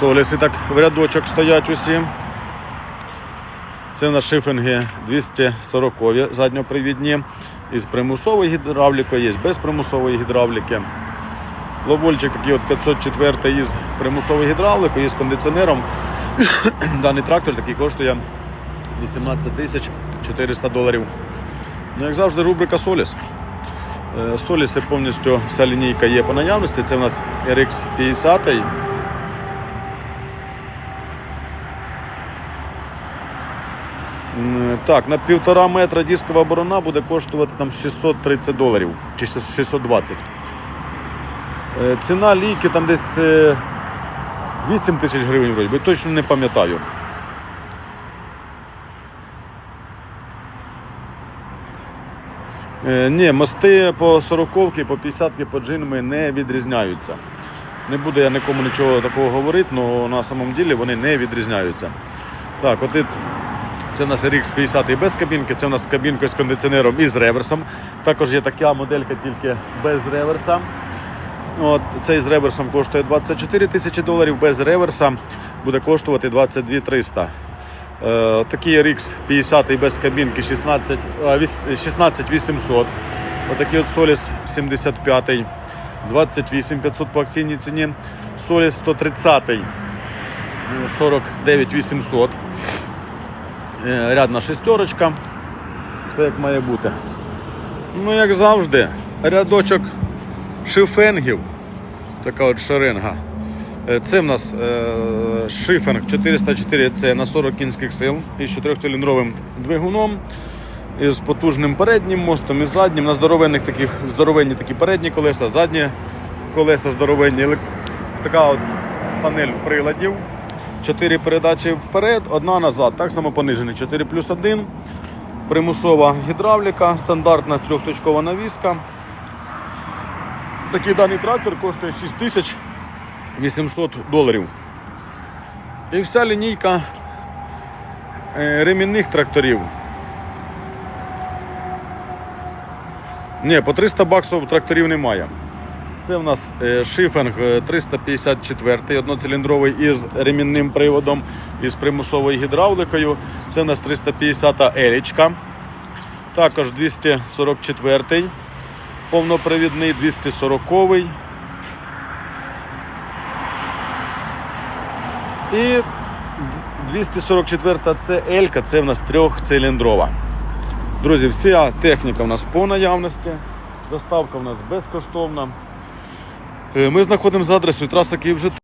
Соліси так в рядочок стоять усі. Це в нас шифінги 240 задньопривідні. Із примусовою гідравлікою, є без примусової гідравліки. Ловольчик такий от 504 із примусовою гідравликою, із кондиціонером. Даний трактор такий коштує 18 тисяч 400 доларів. Ну, як завжди, рубрика Соліс. Е, Соліси повністю вся лінійка є по наявності. Це у нас RX 50. Так, на півтора метра дискова борона буде коштувати там 630 доларів чи 620. Е, Ціна ліки там десь е, 8 тисяч гривень, вроді, би, точно не пам'ятаю. Е, Ні, мости по 40 по 50 по джинами не відрізняються. Не буду я нікому нічого такого говорити, але на самом ділі вони не відрізняються. Так, от це у нас RX 50 і без кабінки, це у нас з кабінкою з кондиціонером і з реверсом. Також є така моделька тільки без реверса. От, цей з реверсом коштує 24 тисячі доларів, без реверса буде коштувати 22 300. Е, такий RX 50 і без кабінки 16, а, віс- 16 800. Отакий от Solis 75 28 500 по акційній ціні. Solis 130 е, 49 800. Е, Рядна шестерочка. Все як має бути. Ну, як завжди, рядочок шифенгів. Така от шеренга. Е, Це в нас е, шифенг 404 це на 40 кінських сил із 4-циліндровим двигуном, із потужним переднім мостом і заднім. На здоровенних таких здоровенні такі передні колеса, задні колеса здоровенні. Така от панель приладів. Чотири передачі вперед, одна назад. Так само понижений. 4 плюс 1. Примусова гідравліка, стандартна трьохточкова навіска. Такий даний трактор коштує 6800 доларів. І вся лінійка е, ремінних тракторів. Ні, по 300 баксів тракторів немає. Це в нас е, шифенг е, 354 одноциліндровий із ремінним приводом, із примусовою гідравликою. Це в нас 350 елічка. Також 244 повнопривідний, 240 І 244 це Елька, це в нас трьохциліндрова. Друзі, вся техніка в нас по наявності. Доставка в нас безкоштовна. Е, Ми знаходимося за адресою траса Київ-Житомир.